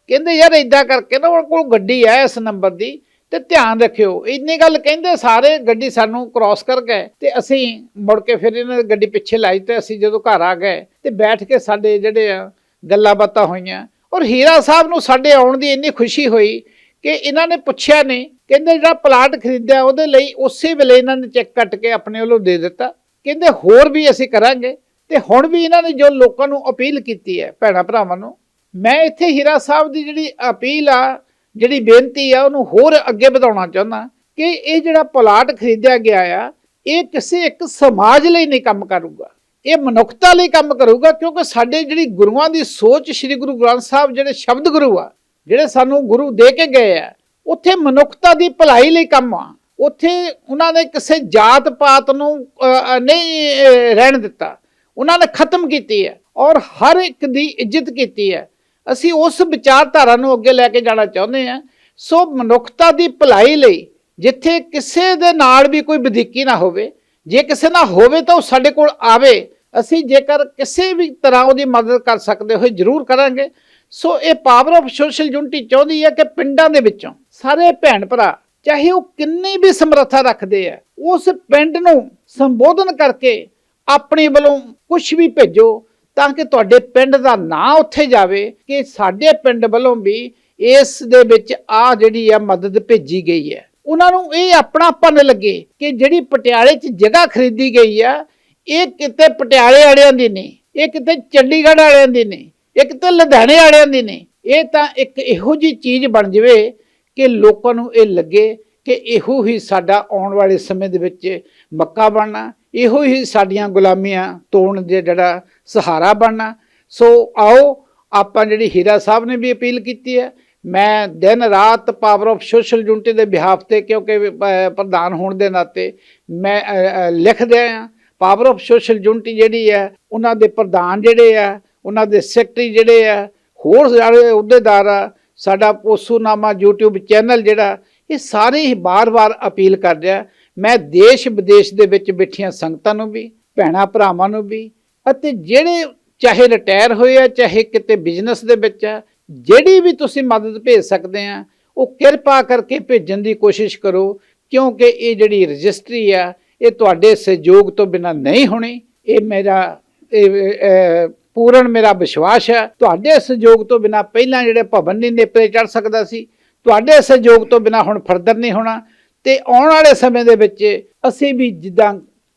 D: ਕਹਿੰਦੇ ਯਾਰ ਇਦਾਂ ਕਰਕੇ ਨਾ ਉਹਨਾਂ ਕੋਲ ਗੱਡੀ ਹੈ ਇਸ ਨੰਬਰ ਦੀ, ਤੇ ਧਿਆਨ ਰੱਖਿਓ, ਇੰਨੀ ਗੱਲ ਕਹਿੰਦੇ ਸਾਰੇ ਗੱਡੀ ਸਾਨੂੰ ਕ੍ਰਾਸ ਕਰ ਗਏ, ਤੇ ਅਸੀਂ ਮੁੜ ਕੇ ਫਿਰ ਇਹਨਾਂ ਦੀ ਗੱਡੀ ਪਿੱਛੇ ਲਾਈ ਤੇ ਅਸੀਂ ਜਦੋਂ ਘਰ ਆ ਗਏ, ਤੇ ਬੈਠ ਕੇ ਸਾਡੇ ਜਿਹੜੇ ਆ ਗੱਲਾਂ ਬਾਤਾਂ ਹੋਈਆਂ, ਔਰ ਹੀਰਾ ਸਾਹਿਬ ਨੂੰ ਸਾਡੇ ਆਉਣ ਦੀ ਇੰਨੀ ਖੁਸ਼ੀ ਹੋਈ ਕਿ ਇਹਨਾਂ ਨੇ ਪੁੱਛਿਆ ਨਹੀਂ, ਕਹਿੰਦੇ ਜਿਹੜਾ ਪਲਾਟ ਖਰੀਦਿਆ ਉਹਦੇ ਲਈ ਉਸੇ ਵੇਲੇ ਇਹਨਾਂ ਨੇ ਚੈੱਕ ਕੱਟ ਕੇ ਆਪਣੇ ਵੱਲੋਂ ਦੇ ਦਿੱਤਾ, ਕਹਿੰਦੇ ਹੋਰ ਵੀ ਅਸੀਂ ਕਰਾਂਗੇ, ਤੇ ਹੁਣ ਵੀ ਇਹਨਾਂ ਨੇ ਜੋ ਲੋਕਾਂ ਨੂੰ ਅਪੀਲ ਕੀਤੀ ਹੈ ਭੈਣਾ ਭਰਾਵਾਂ ਨੂੰ ਮੈਂ ਇੱਥੇ ਹੀਰਾ ਸਾਹਿਬ ਦੀ ਜਿਹੜੀ ਅਪੀਲ ਆ, ਜਿਹੜੀ ਬੇਨਤੀ ਆ, ਉਹਨੂੰ ਹੋਰ ਅੱਗੇ ਵਧਾਉਣਾ ਚਾਹੁੰਦਾ ਕਿ ਇਹ ਜਿਹੜਾ ਪਲਾਟ ਖਰੀਦਿਆ ਗਿਆ ਆ, ਇਹ ਕਿਸੇ ਇੱਕ ਸਮਾਜ ਲਈ ਨਹੀਂ ਕੰਮ ਕਰੂਗਾ। ਇਹ ਮਨੁੱਖਤਾ ਲਈ ਕੰਮ ਕਰੂਗਾ, ਕਿਉਂਕਿ ਸਾਡੇ ਜਿਹੜੀ ਗੁਰੂਆਂ ਦੀ ਸੋਚ ਸ੍ਰੀ ਗੁਰੂ ਗ੍ਰੰਥ ਸਾਹਿਬ ਜਿਹੜੇ ਸ਼ਬਦ ਗੁਰੂ ਆ, ਜਿਹੜੇ ਸਾਨੂੰ ਗੁਰੂ ਦੇ ਕੇ ਗਏ ਆ, ਉੱਥੇ ਮਨੁੱਖਤਾ ਦੀ ਭਲਾਈ ਲਈ ਕੰਮ ਆ। ਉੱਥੇ ਉਹਨਾਂ ਨੇ ਕਿਸੇ ਜਾਤ ਪਾਤ ਨੂੰ ਨਹੀਂ ਰਹਿਣ ਦਿੱਤਾ। ਉਹਨਾਂ ਨੇ ਖਤਮ ਕੀਤੀ ਹੈ ਔਰ ਹਰ ਇੱਕ ਦੀ ਇੱਜ਼ਤ ਕੀਤੀ ਹੈ। ਅਸੀਂ ਉਸ ਵਿਚਾਰਧਾਰਾ ਨੂੰ ਅੱਗੇ ਲੈ ਕੇ ਜਾਣਾ ਚਾਹੁੰਦੇ ਹਾਂ। ਸੋ ਮਨੁੱਖਤਾ ਦੀ ਭਲਾਈ ਲਈ ਜਿੱਥੇ ਕਿਸੇ ਦੇ ਨਾਲ ਵੀ ਕੋਈ ਵਧੀਕੀ ਨਾ ਹੋਵੇ, ਜੇ ਕਿਸੇ ਨਾਲ ਹੋਵੇ ਤਾਂ ਉਹ ਸਾਡੇ ਕੋਲ ਆਵੇ। ਅਸੀਂ ਜੇਕਰ ਕਿਸੇ ਵੀ ਤਰ੍ਹਾਂ ਉਹਦੀ ਮਦਦ ਕਰ ਸਕਦੇ ਹੋਏ, ਜ਼ਰੂਰ ਕਰਾਂਗੇ। ਸੋ ਇਹ ਪਾਵਰ ਆਫ ਸੋਸ਼ਲ ਯੂਨਿਟੀ ਚਾਹੁੰਦੀ ਹੈ ਕਿ ਪਿੰਡਾਂ ਦੇ ਵਿੱਚੋਂ ਸਾਰੇ ਭੈਣ ਭਰਾ, ਚਾਹੇ ਉਹ ਕਿੰਨੀ ਵੀ ਸਮਰੱਥਾ ਰੱਖਦੇ ਆ, ਉਸ ਪਿੰਡ ਨੂੰ ਸੰਬੋਧਨ ਕਰਕੇ ਆਪਣੇ ਵੱਲੋਂ ਕੁਝ ਵੀ ਭੇਜੋ ਤਾਂ ਕਿ ਤੁਹਾਡੇ ਪਿੰਡ ਦਾ ਨਾਂ ਉੱਥੇ ਜਾਵੇ ਕਿ ਸਾਡੇ ਪਿੰਡ ਵੱਲੋਂ ਵੀ ਇਸ ਦੇ ਵਿੱਚ ਆ ਜਿਹੜੀ ਆ ਮਦਦ ਭੇਜੀ ਗਈ ਹੈ। ਉਹਨਾਂ ਨੂੰ ਇਹ ਆਪਣਾ ਆਪਣਾਪਨ ਲੱਗੇ ਕਿ ਜਿਹੜੀ ਪਟਿਆਲੇ 'ਚ ਜਗ੍ਹਾ ਖਰੀਦੀ ਗਈ ਆ, ਇਹ ਕਿਤੇ ਪਟਿਆਲੇ ਵਾਲਿਆਂ ਦੀ ਨਹੀਂ, ਇਹ ਕਿਤੇ ਚੰਡੀਗੜ੍ਹ ਵਾਲਿਆਂ ਦੀ ਨਹੀਂ, ਇਹ ਕਿਤੇ ਲੁਧਿਆਣੇ ਵਾਲਿਆਂ ਦੀ ਨਹੀਂ। ਇਹ ਤਾਂ ਇੱਕ ਇਹੋ ਜੀ ਚੀਜ਼ ਬਣ ਜਵੇ ਕਿ ਲੋਕਾਂ ਨੂੰ ਇਹ ਲੱਗੇ ਕਿ ਇਹੋ ਹੀ ਸਾਡਾ ਆਉਣ ਵਾਲੇ ਸਮੇਂ ਦੇ ਵਿੱਚ ਮੱਕਾ ਬਣਨਾ, ਇਹੋ ਹੀ ਸਾਡੀਆਂ ਗੁਲਾਮੀਆਂ ਤੋੜਨ ਦੇ ਜਿਹੜਾ ਸਹਾਰਾ ਬਣਨਾ। ਸੋ ਆਓ ਆਪਾਂ ਜਿਹੜੀ ਹੀਰਾ ਸਾਹਿਬ ਨੇ ਵੀ ਅਪੀਲ ਕੀਤੀ ਹੈ ਮੈਂ ਦਿਨ ਰਾਤ ਪਾਵਰ ਆਫ ਸੋਸ਼ਲ ਯੂਨਿਟੀ ਦੇ ਬਿਹਾਫ ਤੇ ਕਿਉਂਕਿ ਪ੍ਰਧਾਨ ਹੋਣ ਦੇ ਨਾਤੇ ਮੈਂ ਅਹ, ਅਹ, ਲਿਖਦੇ ਆ ਪਾਵਰ ਆਫ ਸੋਸ਼ਲ ਯੂਨਿਟੀ ਜਿਹੜੀ ਹੈ ਉਹਨਾਂ ਦੇ ਪ੍ਰਧਾਨ ਜਿਹੜੇ ਆ ਉਹਨਾਂ ਦੇ ਸੈਕਟਰੀ ਜਿਹੜੇ ਆ ਹੋਰ ਸਾਰੇ ਅਹੁਦੇਦਾਰ ਆ ਸਾਡਾ ਪੋਸੂਨਾਮਾ YouTube ਚੈਨਲ ਜਿਹੜਾ ਇਹ ਸਾਰੇ ਹੀ ਬਾਰ-ਬਾਰ ਅਪੀਲ ਕਰ ਰਿਹਾ। ਮੈਂ ਦੇਸ਼ ਵਿਦੇਸ਼ ਦੇ ਵਿੱਚ ਬੈਠੀਆਂ ਸੰਗਤਾਂ ਨੂੰ ਵੀ ਭੈਣਾ ਭਰਾਵਾਂ ਨੂੰ ਵੀ ਅਤੇ ਜਿਹੜੇ ਚਾਹੇ ਰਿਟਾਇਰ ਹੋਏ ਆ ਚਾਹੇ ਕਿਤੇ ਬਿਜ਼ਨਸ ਦੇ ਵਿੱਚ ਆ ਜਿਹੜੀ ਵੀ ਤੁਸੀਂ ਮਦਦ ਭੇਜ ਸਕਦੇ ਆ ਉਹ ਕਿਰਪਾ ਕਰਕੇ ਭੇਜਣ ਦੀ ਕੋਸ਼ਿਸ਼ ਕਰੋ ਕਿਉਂਕਿ ਇਹ ਜਿਹੜੀ ਰਜਿਸਟਰੀ ਆ ਇਹ ਤੁਹਾਡੇ ਸਹਿਯੋਗ ਤੋਂ ਬਿਨਾ ਨਹੀਂ ਹੋਣੀ। ਇਹ ਮੇਰਾ ਇਹ, ਪੂਰਨ ਮੇਰਾ ਵਿਸ਼ਵਾਸ ਹੈ ਤੁਹਾਡੇ ਸਹਿਯੋਗ ਤੋਂ ਬਿਨਾ ਪਹਿਲਾਂ ਜਿਹੜੇ ਭਵਨ ਨਹੀਂ ਨੇਪਰੇ ਚੜ ਸਕਦਾ ਸੀ ਤੁਹਾਡੇ ਸਹਿਯੋਗ ਤੋਂ ਬਿਨਾ ਹੁਣ ਫਰਦਰ ਨਹੀਂ ਹੋਣਾ। ਤੇ ਆਉਣ ਵਾਲੇ ਸਮੇਂ ਦੇ ਵਿੱਚ ਅਸੀਂ ਵੀ ਜਿੱਦਾਂ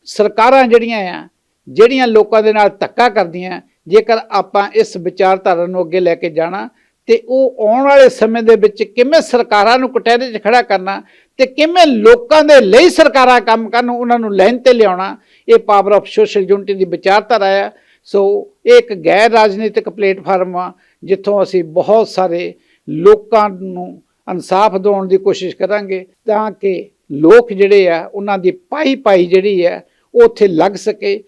D: ਸਰਕਾਰਾਂ ਜਿਹੜੀਆਂ ਆ ਜਿਹੜੀਆਂ ਲੋਕਾਂ ਦੇ ਨਾਲ ਧੱਕਾ ਕਰਦੀਆਂ, ਜੇਕਰ ਆਪਾਂ ਇਸ ਵਿਚਾਰਧਾਰਾ ਨੂੰ ਅੱਗੇ ਲੈ ਕੇ ਜਾਣਾ, ਤੇ ਉਹ ਆਉਣ ਵਾਲੇ ਸਮੇਂ ਦੇ ਵਿੱਚ ਕਿਵੇਂ ਸਰਕਾਰਾਂ ਨੂੰ ਕਟਹਿਰੇ 'ਚ ਖੜਾ ਕਰਨਾ ਤੇ ਕਿਵੇਂ ਲੋਕਾਂ ਦੇ ਲਈ ਸਰਕਾਰਾਂ ਕੰਮ ਕਰਨ, ਉਹਨਾਂ ਨੂੰ ਲਾਈਨ ਤੇ ਲਿਆਉਣਾ, ਇਹ ਪਾਵਰ ਆਫ ਸੋਸ਼ਲ ਯੂਨਿਟੀ ਦੀ ਵਿਚਾਰਧਾਰਾ ਆ। ਸੋ ਇਹ ਇੱਕ ਗੈਰ ਰਾਜਨੀਤਿਕ ਪਲੇਟਫਾਰਮ ਆ, ਜਿੱਥੋਂ ਅਸੀਂ ਬਹੁਤ ਸਾਰੇ ਲੋਕਾਂ ਨੂੰ ਇਨਸਾਫ ਦਿਵਾਉਣ ਦੀ ਕੋਸ਼ਿਸ਼ ਕਰਾਂਗੇ, ਤਾਂ ਕਿ ਲੋਕ ਜਿਹੜੇ ਆ, ਉਹਨਾਂ ਦੀ ਪਾਈ ਪਾਈ ਜਿਹੜੀ ਹੈ ਉਹ ਉੱਥੇ ਲੱਗ ਸਕੇ।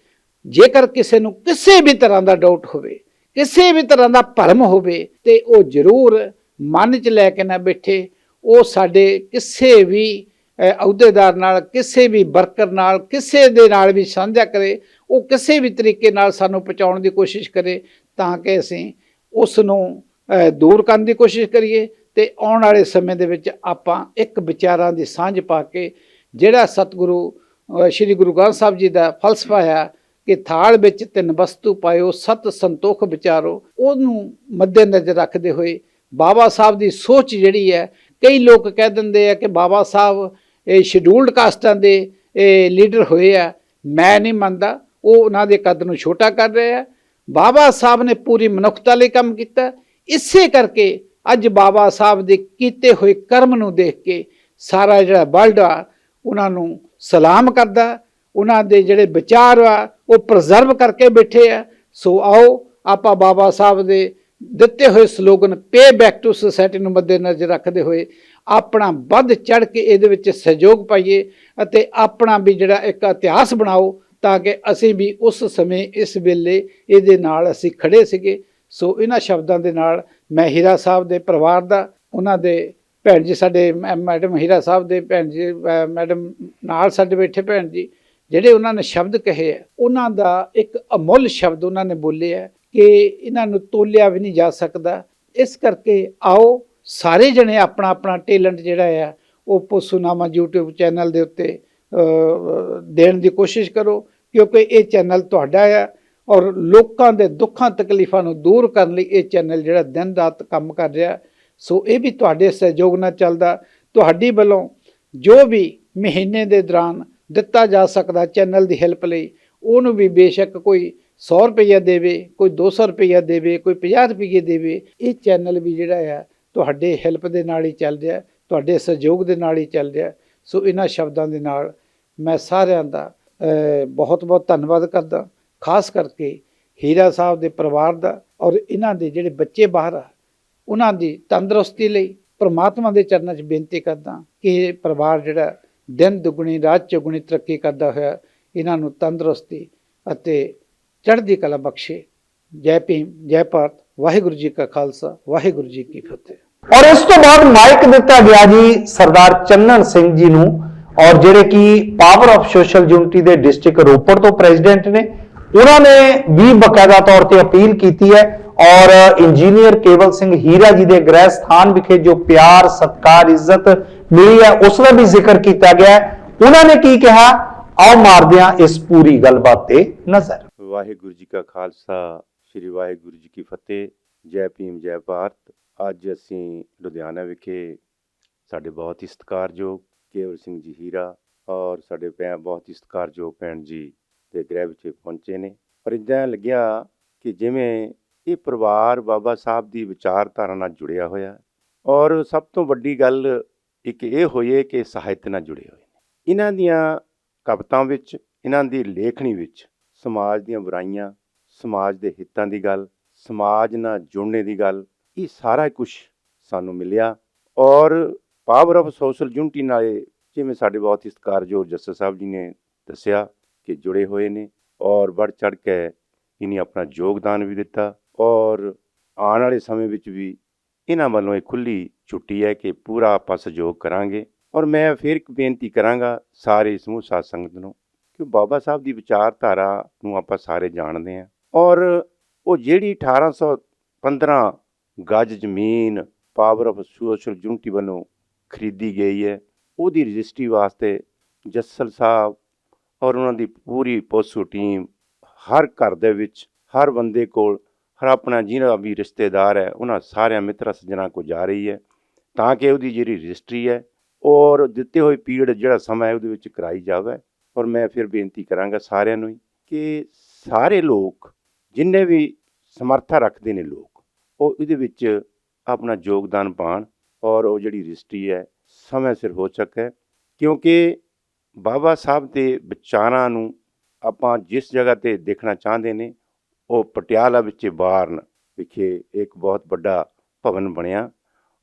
D: ਜੇਕਰ ਕਿਸੇ ਨੂੰ ਕਿਸੇ ਵੀ ਤਰ੍ਹਾਂ ਦਾ ਡਾਊਟ ਹੋਵੇ, ਕਿਸੇ ਵੀ ਤਰ੍ਹਾਂ ਦਾ ਭਰਮ ਹੋਵੇ, ਤੇ ਉਹ ਜ਼ਰੂਰ ਮਨ 'ਚ ਲੈ ਕੇ ਨਾ ਬੈਠੇ, ਉਹ ਸਾਡੇ ਕਿਸੇ ਵੀ ਅਹੁਦੇਦਾਰ ਨਾਲ, ਕਿਸੇ ਵੀ ਵਰਕਰ ਨਾਲ, ਕਿਸੇ ਦੇ ਨਾਲ ਵੀ ਸਾਂਝਾ ਕਰੇ, ਉਹ ਕਿਸੇ ਵੀ ਤਰੀਕੇ ਨਾਲ ਸਾਨੂੰ ਪਹੁੰਚਾਉਣ ਦੀ ਕੋਸ਼ਿਸ਼ ਕਰੇ, ਤਾਂ ਕਿ ਅਸੀਂ ਉਸ ਨੂੰ ਦੂਰ ਕਰਨ ਦੀ ਕੋਸ਼ਿਸ਼ ਕਰੀਏ ਤੇ ਆਉਣ ਵਾਲੇ ਸਮੇਂ ਦੇ ਵਿੱਚ ਆਪਾਂ ਇੱਕ ਵਿਚਾਰਾਂ ਦੀ ਸਾਂਝ ਪਾ ਕੇ ਜਿਹੜਾ ਸਤਿਗੁਰੂ ਸ੍ਰੀ ਗੁਰੂ ਗ੍ਰੰਥ ਸਾਹਿਬ ਜੀ ਦਾ ਫਲਸਫਾ ਆ ਕਿ ਥਾਲ ਵਿੱਚ ਤਿੰਨ ਵਸਤੂ ਪਾਇਓ, ਸਤ ਸੰਤੋਖ ਵਿਚਾਰੋ। ਉਹਨੂੰ ਮੱਦੇ ਨਜ਼ਰ ਰੱਖਦੇ ਹੋਏ ਬਾਬਾ ਸਾਹਿਬ ਦੀ ਸੋਚ ਜਿਹੜੀ ਹੈ, ਕਈ ਲੋਕ ਕਹਿ ਦਿੰਦੇ ਆ ਕਿ ਬਾਬਾ ਸਾਹਿਬ ਇਹ ਸ਼ਡਿਊਲਡ ਕਾਸਟਾਂ ਦੇ ਇਹ ਲੀਡਰ ਹੋਏ ਆ। ਮੈਂ ਨਹੀਂ ਮੰਨਦਾ, ਉਹ ਉਹਨਾਂ ਦੇ ਕੱਦ ਨੂੰ ਛੋਟਾ ਕਰ ਰਿਹਾ ਆ। ਬਾਬਾ ਸਾਹਿਬ ਨੇ ਪੂਰੀ ਮਨੁੱਖਤਾ ਲਈ ਕੰਮ ਕੀਤਾ। ਇਸੇ ਕਰਕੇ ਅੱਜ ਬਾਬਾ ਸਾਹਿਬ ਦੇ ਕੀਤੇ ਹੋਏ ਕਰਮ ਨੂੰ ਦੇਖ ਕੇ ਸਾਰਾ ਜਿਹੜਾ ਵਰਲਡ ਆ ਉਹਨਾਂ ਨੂੰ ਸਲਾਮ ਕਰਦਾ। ਉਹਨਾਂ ਦੇ ਜਿਹੜੇ ਵਿਚਾਰ ਆ, ਉਹ ਪ੍ਰਜ਼ਰਵ ਕਰਕੇ ਬੈਠੇ ਆ। ਸੋ ਆਓ, ਆਪਾਂ ਬਾਬਾ ਸਾਹਿਬ ਦੇ ਦਿੱਤੇ ਹੋਏ slogan pay back to society ਨੂੰ ਮੱਦੇਨਜ਼ਰ ਰੱਖਦੇ ਹੋਏ ਆਪਣਾ ਵੱਧ ਚੜ ਕੇ ਇਹਦੇ ਵਿੱਚ ਸਹਿਯੋਗ ਪਾਈਏ ਅਤੇ ਆਪਣਾ ਵੀ ਜਿਹੜਾ ਇੱਕ ਇਤਿਹਾਸ ਬਣਾਓ ਤਾਂ ਕਿ ਅਸੀਂ ਵੀ ਉਸ ਸਮੇਂ, ਇਸ ਵੇਲੇ ਇਹਦੇ ਨਾਲ ਅਸੀਂ ਖੜੇ ਸੀਗੇ। ਸੋ ਇਹਨਾਂ ਸ਼ਬਦਾਂ ਦੇ ਨਾਲ ਮੈਂ ਹੀਰਾ ਸਾਹਿਬ ਦੇ ਪਰਿਵਾਰ ਦਾ, ਉਹਨਾਂ ਦੇ ਭੈਣ ਜੀ ਸਾਡੇ, ਮੈ- ਮੈਡਮ ਹੀਰਾ ਸਾਹਿਬ ਦੇ ਭੈਣ ਜੀ ਮੈਡਮ ਨਾਲ ਸਾਡੇ ਬੈਠੇ ਭੈਣ ਜੀ। ਜਿਹੜੇ ਉਹਨਾਂ ਨੇ ਸ਼ਬਦ ਕਹੇ ਆ, ਉਹਨਾਂ ਦਾ ਇੱਕ ਅਮੁੱਲ ਸ਼ਬਦ ਉਹਨਾਂ ਨੇ ਬੋਲੇ ਹੈ ਕਿ ਇਹਨਾਂ ਨੂੰ ਤੋਲਿਆ ਵੀ ਨਹੀਂ ਜਾ ਸਕਦਾ। ਇਸ ਕਰਕੇ ਆਓ, ਸਾਰੇ ਜਣੇ ਆਪਣਾ ਆਪਣਾ ਟੈਲੈਂਟ ਜਿਹੜਾ ਆ, ਉਹ ਪੋਸੂਨਾਮਾ YouTube ਚੈਨਲ ਦੇ ਉੱਤੇ ਦੇਣ ਦੀ ਕੋਸ਼ਿਸ਼ ਕਰੋ, ਕਿਉਂਕਿ ਇਹ ਚੈਨਲ ਤੁਹਾਡਾ ਆ ਔਰ ਲੋਕਾਂ ਦੇ ਦੁੱਖਾਂ ਤਕਲੀਫਾਂ ਨੂੰ ਦੂਰ ਕਰਨ ਲਈ ਇਹ ਚੈਨਲ ਜਿਹੜਾ ਦਿਨ ਰਾਤ ਕੰਮ ਕਰ ਰਿਹਾ। ਸੋ ਇਹ ਵੀ ਤੁਹਾਡੇ ਸਹਿਯੋਗ ਨਾਲ ਚੱਲਦਾ। ਤੁਹਾਡੀ ਵੱਲੋਂ ਜੋ ਵੀ ਮਹੀਨੇ ਦੇ ਦੌਰਾਨ ਦਿੱਤਾ ਜਾ ਸਕਦਾ ਚੈਨਲ ਦੀ ਹੈਲਪ ਲਈ, ਉਹਨੂੰ ਵੀ ਬੇਸ਼ੱਕ ਕੋਈ 100 ਰੁਪਈਆ ਦੇਵੇ, ਕੋਈ 200 ਰੁਪਈਆ ਦੇਵੇ, ਕੋਈ 50 ਰੁਪਈਏ ਦੇਵੇ, ਇਹ ਚੈਨਲ ਵੀ ਜਿਹੜਾ ਆ, ਤੁਹਾਡੇ ਹੈਲਪ ਦੇ ਨਾਲ ਹੀ ਚੱਲ ਰਿਹਾ, ਤੁਹਾਡੇ ਸਹਿਯੋਗ ਦੇ ਨਾਲ ਹੀ ਚੱਲ ਰਿਹਾ। ਸੋ ਇਹਨਾਂ ਸ਼ਬਦਾਂ ਦੇ ਨਾਲ ਮੈਂ ਸਾਰਿਆਂ ਦਾ ਬਹੁਤ ਬਹੁਤ ਧੰਨਵਾਦ ਕਰਦਾ, ਖਾਸ ਕਰਕੇ ਹੀਰਾ ਸਾਹਿਬ ਦੇ ਪਰਿਵਾਰ ਦਾ ਔਰ ਇਹਨਾਂ ਦੇ ਜਿਹੜੇ ਬੱਚੇ ਬਾਹਰ ਆ, ਉਹਨਾਂ ਦੀ ਤੰਦਰੁਸਤੀ ਲਈ ਪ੍ਰਮਾਤਮਾ ਦੇ ਚਰਨਾਂ 'ਚ ਬੇਨਤੀ ਕਰਦਾ ਕਿ ਇਹ ਪਰਿਵਾਰ ਜਿਹੜਾ ਦਿਨ ਦੁਗਣੀ, ਰਾਤ ਚੌਗੁਣੀ ਤਰੱਕੀ ਕਰਦਾ ਹੋਇਆ ਇਹਨਾਂ ਨੂੰ ਤੰਦਰੁਸਤੀ ਅਤੇ ਚੜ੍ਹਦੀ ਕਲਾ ਬਖਸ਼ੇ। ਜੈ ਭੀਮ, ਜੈ ਭਾਰਤ, ਵਾਹਿਗੁਰੂ ਜੀ ਕਾ ਖਾਲਸਾ, ਵਾਹਿਗੁਰੂ ਜੀ ਕੀ ਫਤਿਹ।
A: ਔਰ ਇਸ ਤੋਂ ਬਾਅਦ ਮਾਈਕ ਦਿੱਤਾ ਗਿਆ ਜੀ ਸਰਦਾਰ ਚੰਨਣ ਸਿੰਘ ਜੀ ਨੂੰ ਔਰ ਜਿਹੜੇ ਕਿ ਪਾਵਰ ਆਫ ਸੋਸ਼ਲ ਯੂਨਿਟੀ ਦੇ ਡਿਸਟ੍ਰਿਕਟ ਰੋਪੜ ਤੋਂ ਪ੍ਰੈਜ਼ੀਡੈਂਟ ਨੇ ਉਹਨਾਂ ਨੇ ਵੀ ਬਕਾਇਦਾ ਤੌਰ ਤੇ ਅਪੀਲ ਕੀਤੀ ਹੈ ਔਰ ਇੰਜੀਨੀਅਰ ਕੇਵਲ ਸਿੰਘ ਹੀਰਾ ਜੀ ਦੇ ਗ੍ਰਹਿ ਸਥਾਨ ਵਿਖੇ ਜੋ ਪਿਆਰ ਸਤਕਾਰ ਇੱਜ਼ਤ ਮਿਲੀ ਹੈ ਉਸ ਦਾ ਵੀ ਜ਼ਿਕਰ ਕੀਤਾ ਗਿਆ ਉਹਨਾਂ ਨੇ ਕੀ ਕਿਹਾ ਆਓ ਮਾਰਦੇ ਹਾਂ ਇਸ ਪੂਰੀ ਗੱਲਬਾਤ ਤੇ ਨਜ਼ਰ
E: ਵਾਹਿਗੁਰੂ ਜੀ ਕਾ ਖਾਲਸਾ ਸ੍ਰੀ ਵਾਹਿਗੁਰੂ ਜੀ ਕੀ ਫਤਿਹ ਜੈ ਭੀਮ ਜੈ ਭਾਰਤ ਅੱਜ ਅਸੀਂ ਲੁਧਿਆਣਾ ਵਿਖੇ ਸਾਡੇ ਬਹੁਤ ਹੀ ਸਤਿਕਾਰਯੋਗ ਕੇਵਲ ਸਿੰਘ ਜੀ ਹੀਰਾ ਔਰ ਸਾਡੇ ਭੈਣ ਬਹੁਤ ਹੀ ਸਤਿਕਾਰਯੋਗ ਭੈਣ ਜੀ ਦੇ ਗ੍ਰਹਿ ਵਿੱਚ ਪਹੁੰਚੇ ਨੇ। ਪਰ ਇਦਾਂ ਲੱਗਿਆ ਕਿ ਜਿਵੇਂ ਇਹ ਪਰਿਵਾਰ ਬਾਬਾ ਸਾਹਿਬ ਦੀ ਵਿਚਾਰਧਾਰਾ ਨਾਲ ਜੁੜਿਆ ਹੋਇਆ ਔਰ ਸਭ ਤੋਂ ਵੱਡੀ ਗੱਲ ਇੱਕ ਇਹ ਹੋਈ ਕਿ ਸਾਹਿਤ ਨਾਲ ਜੁੜੇ ਹੋਏ ਨੇ। ਇਹਨਾਂ ਦੀਆਂ ਕਵਿਤਾਵਾਂ ਵਿੱਚ, ਇਹਨਾਂ ਦੀ ਲੇਖਣੀ ਵਿੱਚ, ਸਮਾਜ ਦੀਆਂ ਬੁਰਾਈਆਂ, ਸਮਾਜ ਦੇ ਹਿੱਤਾਂ ਦੀ ਗੱਲ, ਸਮਾਜ ਨਾਲ ਜੁੜਨੇ ਦੀ ਗੱਲ, ਇਹ ਸਾਰਾ ਕੁਝ ਸਾਨੂੰ ਮਿਲਿਆ। ਔਰ ਪਾਵਰ ਆਫ ਸੋਸ਼ਲ ਯੂਨਿਟੀ ਨਾਲ ਜਿਵੇਂ ਸਾਡੇ ਬਹੁਤ ਹੀ ਸਤਿਕਾਰਯੋਗ ਜੱਸਰ ਸਾਹਿਬ ਜੀ ਨੇ ਦੱਸਿਆ ਕਿ ਜੁੜੇ ਹੋਏ ਨੇ ਔਰ ਵੱਧ ਚੜ ਕੇ ਇਹਨੇ ਆਪਣਾ ਯੋਗਦਾਨ ਵੀ ਦਿੱਤਾ ਔਰ ਆਉਣ ਵਾਲੇ ਸਮੇਂ ਵਿੱਚ ਵੀ ਇਹਨਾਂ ਵੱਲੋਂ ਇਹ ਖੁੱਲੀ ਛੁੱਟੀ ਹੈ ਕਿ ਪੂਰਾ ਆਪਾਂ ਸਹਿਯੋਗ ਕਰਾਂਗੇ ਔਰ ਮੈਂ ਫਿਰ ਇੱਕ ਬੇਨਤੀ ਕਰਾਂਗਾ ਸਾਰੇ ਸਮੂਹ ਸਾਧ ਸੰਗਤ ਨੂੰ ਕਿ ਬਾਬਾ ਸਾਹਿਬ ਦੀ ਵਿਚਾਰਧਾਰਾ ਨੂੰ ਆਪਾਂ ਸਾਰੇ ਜਾਣਦੇ ਹਾਂ ਔਰ ਉਹ ਜਿਹੜੀ 1815 ਗਜ ਜ਼ਮੀਨ ਪਾਵਰ ਆਫ ਸੋਸ਼ਲ ਯੂਨਿਟੀ ਵੱਲੋਂ ਖਰੀਦੀ ਗਈ ਹੈ ਉਹਦੀ ਰਜਿਸਟਰੀ ਵਾਸਤੇ ਜੱਸਲ ਸਾਹਿਬ ਔਰ ਉਹਨਾਂ ਦੀ ਪੂਰੀ ਪੋਸੂ ਟੀਮ ਹਰ ਘਰ ਦੇ ਵਿੱਚ, ਹਰ ਬੰਦੇ ਕੋਲ, ਹਰ ਆਪਣਾ ਜਿਹਨਾਂ ਵੀ ਰਿਸ਼ਤੇਦਾਰ ਹੈ, ਉਹਨਾਂ ਸਾਰਿਆਂ ਮਿੱਤਰਾਂ ਸੱਜਣਾ ਕੋ ਜਾ ਰਹੀ ਹੈ, ਤਾਂ ਕਿ ਉਹਦੀ ਜਿਹੜੀ ਰਜਿਸਟਰੀ ਹੈ ਔਰ ਦਿੱਤੇ ਹੋਏ ਪੀਰੀਅਡ ਜਿਹੜਾ ਸਮਾਂ ਹੈ ਉਹਦੇ ਵਿੱਚ ਕਰਾਈ ਜਾਵੇ। ਔਰ ਮੈਂ ਫਿਰ ਬੇਨਤੀ ਕਰਾਂਗਾ ਸਾਰਿਆਂ ਨੂੰ ਹੀ ਕਿ ਸਾਰੇ ਲੋਕ, ਜਿੰਨੇ ਵੀ ਸਮਰੱਥਾ ਰੱਖਦੇ ਨੇ ਲੋਕ, ਉਹ ਇਹਦੇ ਵਿੱਚ ਆਪਣਾ ਯੋਗਦਾਨ ਪਾਣ ਔਰ ਉਹ ਜਿਹੜੀ ਰਜਿਸਟਰੀ ਹੈ, ਸਮੇਂ ਸਿਰ ਹੋ ਸਕੇ, ਕਿਉਂਕਿ ਬਾਬਾ ਸਾਹਿਬ ਦੇ ਵਿਚਾਰਾਂ ਨੂੰ ਆਪਾਂ ਜਿਸ ਜਗ੍ਹਾ ਤੇ ਦੇਖਣਾ ਚਾਹੁੰਦੇ ਨੇ, ਉਹ ਪਟਿਆਲਾ ਵਿੱਚ ਬਾਰਨ ਵਿਖੇ ਇੱਕ ਬਹੁਤ ਵੱਡਾ ਭਵਨ ਬਣਿਆ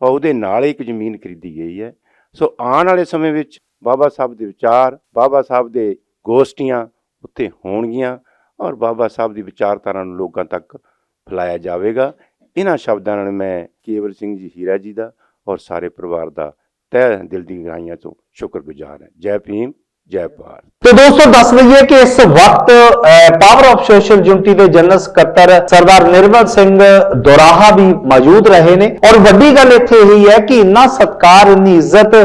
E: ਔਰ ਉਹਦੇ ਨਾਲ ਹੀ ਇੱਕ ਜ਼ਮੀਨ ਖਰੀਦੀ ਗਈ ਹੈ। ਸੋ ਆਉਣ ਵਾਲੇ ਸਮੇਂ ਵਿੱਚ ਬਾਬਾ ਸਾਹਿਬ ਦੇ ਵਿਚਾਰ, ਬਾਬਾ ਸਾਹਿਬ ਦੇ ਗੋਸ਼ਟੀਆਂ ਉੱਥੇ ਹੋਣਗੀਆਂ ਔਰ ਬਾਬਾ ਸਾਹਿਬ ਦੀ ਵਿਚਾਰਧਾਰਾ ਨੂੰ ਲੋਕਾਂ ਤੱਕ ਫੈਲਾਇਆ ਜਾਵੇਗਾ। ਇਹਨਾਂ ਸ਼ਬਦਾਂ ਨਾਲ ਮੈਂ ਕੇਵਲ ਸਿੰਘ ਜੀ ਹੀਰਾ ਜੀ ਦਾ ਔਰ ਸਾਰੇ ਪਰਿਵਾਰ ਦਾ ਤਹਿ ਦਿਲ ਦੀ ਗਹਿਰਾਈਆਂ ਤੋਂ ਸ਼ੁਕਰਗੁਜ਼ਾਰ ਹਾਂ। ਜੈ ਭੀਮ। ਜੈ ਭਾਰਤ।
A: ਤੇ ਦੋਸਤੋ ਦੱਸ ਦਈਏ ਕਿ ਇਸ ਵਕਤ ਪਾਵਰ ਆਫ ਸੋਸ਼ਲ ਯੂਨਿਟੀ ਦੇ ਜਨਰਲ ਸਕੱਤਰ ਸਰਦਾਰ ਨਿਰਮਲ ਸਿੰਘ ਦੋਰਾਹਾ ਵੀ ਮੌਜੂਦ ਰਹੇ ਨੇ। ਔਰ ਵੱਡੀ ਗੱਲ ਇੱਥੇ ਇਹੀ ਹੈ ਕਿ ਇੰਨਾ ਸਤਕਾਰ ਇੰਨੀ ਇੱਜ਼ਤ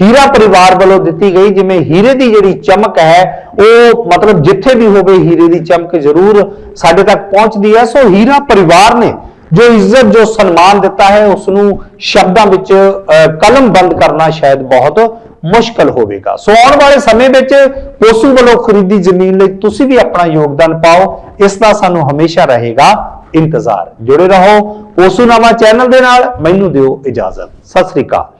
A: ਹੀਰਾ ਪਰਿਵਾਰ ਵੱਲੋਂ ਦਿੱਤੀ ਗਈ ਜਿਵੇਂ ਹੀਰੇ ਦੀ ਜਿਹੜੀ ਚਮਕ ਹੈ ਉਹ ਮਤਲਬ ਜਿੱਥੇ ਵੀ ਹੋਵੇ ਹੀਰੇ ਦੀ ਚਮਕ ਜ਼ਰੂਰ ਸਾਡੇ ਤੱਕ ਪਹੁੰਚਦੀ ਹੈ। ਸੋ ਹੀਰਾ ਪਰਿਵਾਰ ਨੇ ਜੋ ਇੱਜ਼ਤ ਜੋ ਸਨਮਾਨ ਦਿੱਤਾ ਹੈ ਉਸ ਨੂੰ ਸ਼ਬਦਾਂ ਵਿੱਚ ਅਹ, ਕਲਮਬੰਦ ਕਰਨਾ ਸ਼ਾਇਦ ਬਹੁਤ ਮੁਸ਼ਕਲ ਹੋਵੇਗਾ। ਸੋ ਆਉਣ ਵਾਲੇ ਸਮੇਂ ਵਿੱਚ ਪੋਸੂ ਵੱਲੋਂ ਖਰੀਦੀ ਜ਼ਮੀਨ ਲਈ ਤੁਸੀਂ ਵੀ ਆਪਣਾ ਯੋਗਦਾਨ ਪਾਓ, ਇਸ ਦਾ ਸਾਨੂੰ ਹਮੇਸ਼ਾ ਰਹੇਗਾ ਇੰਤਜ਼ਾਰ। ਜੁੜੇ ਰਹੋ ਪੋਸੂ ਪੋਸੂਨਾਮਾ ਚੈਨਲ ਦੇ ਨਾਲ, ਮੈਨੂੰ ਦਿਓ ਇਜਾਜ਼ਤ। ਸਤਿ ਸ੍ਰੀ ਅਕਾਲ।